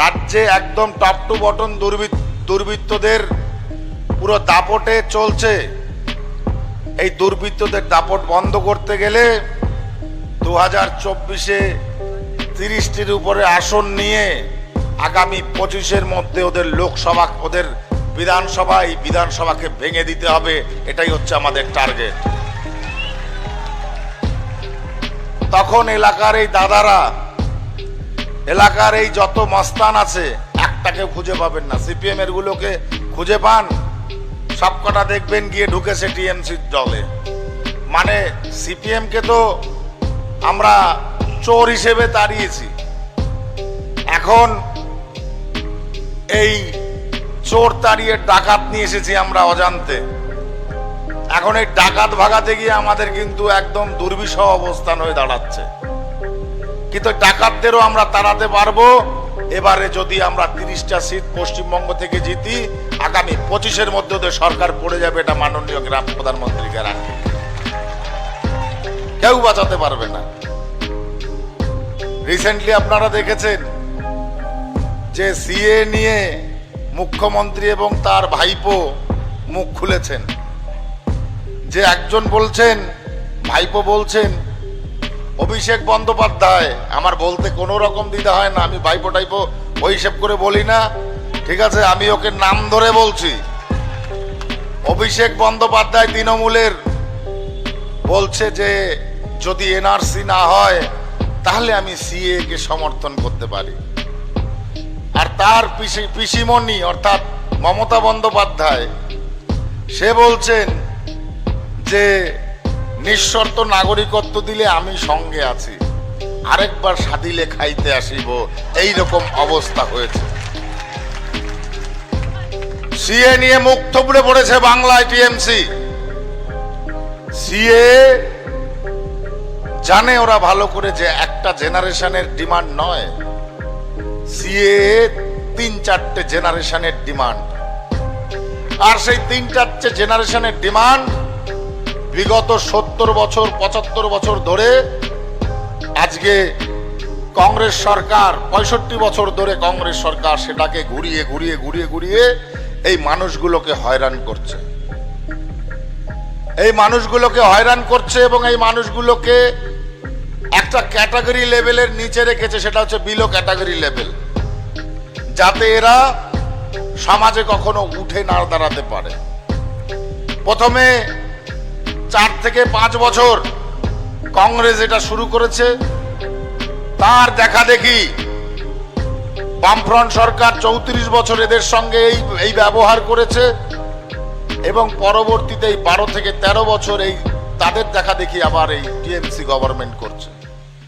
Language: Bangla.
রাজ্যে একদম টপ টু বটন দুর্বৃত্তদের পুরো দাপটে চলছে। এই দুর্বৃত্তদের দাপট বন্ধ করতে গেলে দু হাজার চব্বিশে তিরিশটির উপরে আসন নিয়ে আগামী পঁচিশের মধ্যে ওদের লোকসভা ওদের বিধানসভা, এই বিধানসভাকে ভেঙে দিতে হবে। এটাই হচ্ছে আমাদের টার্গেট। তখন এলাকার এই দাদারা এলাকার এই যত মস্তান আছে, একটাকে খুঁজে পাবেন না। সিপিএম এর গুলোকে খুঁজে পান, সবকটা দেখবেন গিয়ে ঢুকেছে টিএমসির দলে। মানে সিপিএম কে তো আমরা চোর হিসেবে তাড়িয়েছি। এখন এই চোর তাড়িয়ে ডাকাত নিয়ে এসেছি আমরা অজান্তে। এখন এই ডাকাত ভাগাতে গিয়ে আমাদের কিন্তু একদম দুর্বিষহ অবস্থান হয়ে দাঁড়াচ্ছে। কিন্তু ডাকাতদেরও আমরা তাড়াতে পারব। এবারে যদি আমরা তিরিশটা সিট পশ্চিমবঙ্গ থেকে জিতি, আগামী পঁচিশের মধ্যে ওদের সরকার পড়ে যাবে, এটা মাননীয় গ্রাম প্রধানমন্ত্রীকে রাখে কেউ বাঁচাতে পারবে না। রিসেন্টলি আপনারা দেখেছেন যে সিএ নিয়ে মুখ্যমন্ত্রী এবং তার ভাইপো মুখ খুলেছেন। যে একজন বলছেন, ভাইপো বলছেন অভিষেক বন্দ্যোপাধ্যায়, আমার বলতে কোনো রকম দিতে হয় না, আমি ভাইপো টাইপো ওই হিসেব করে বলি না। ঠিক আছে, আমি ওকে নাম ধরে বলছি। অভিষেক বন্দ্যোপাধ্যায় তৃণমূলের বলছে যে, যদি এনআরসি না হয়, তাহলে আমি সিএ কে সমর্থন করতে পারি। আর তার পিসি, পিসিমণি, অর্থাৎ মমতা বন্দ্যোপাধ্যায়, সে বলছেন যে নিঃশর্ত নাগরিকত্ব দিলে আমি সঙ্গে আছি। আরেকবার সাদিলে খাইতে আসিব। এই রকম অবস্থা হয়েছে। সিএ নিয়ে মুখ থুবড়ে পড়েছে বাংলায় টিএমসি। সিএ জানে ওরা ভালো করে যে একটা জেনারেশনের ডিমান্ড নয়। সিএ তিন চারটে জেনারেশনের ডিমান্ড। আর সেই তিন চারটে জেনারেশনের ডিমান্ড বিগত সত্তর বছর, পঁচাত্তর বছর ধরে আজকে কংগ্রেস সরকার, পঁয়ষট্টি বছর ধরে কংগ্রেস সরকার সেটাকে ঘুরিয়ে ঘুরিয়ে ঘুরিয়ে ঘুরিয়ে এই মানুষগুলোকে হয়রান করছে। এই মানুষগুলোকে হয়রান করছে এবং এই মানুষগুলোকে একটা ক্যাটাগরি লেভেলের নিচে রেখেছে, সেটা হচ্ছে বিলো ক্যাটাগরি লেভেল। যাতে এরা সমাজে কখনো উঠে না দাঁড়াতে পারে। প্রথমে চার থেকে পাঁচ বছর কংগ্রেস এটা শুরু করেছে। তার দেখা দেখি বামফ্রন্ট সরকার চৌত্রিশ বছর এদের সঙ্গে এই এই ব্যবহার করেছে এবং পরবর্তীতে এই বারো থেকে ১৩ বছর এই তাদের দেখা দেখি আবার এই টিএমসি গভর্নমেন্ট করছে।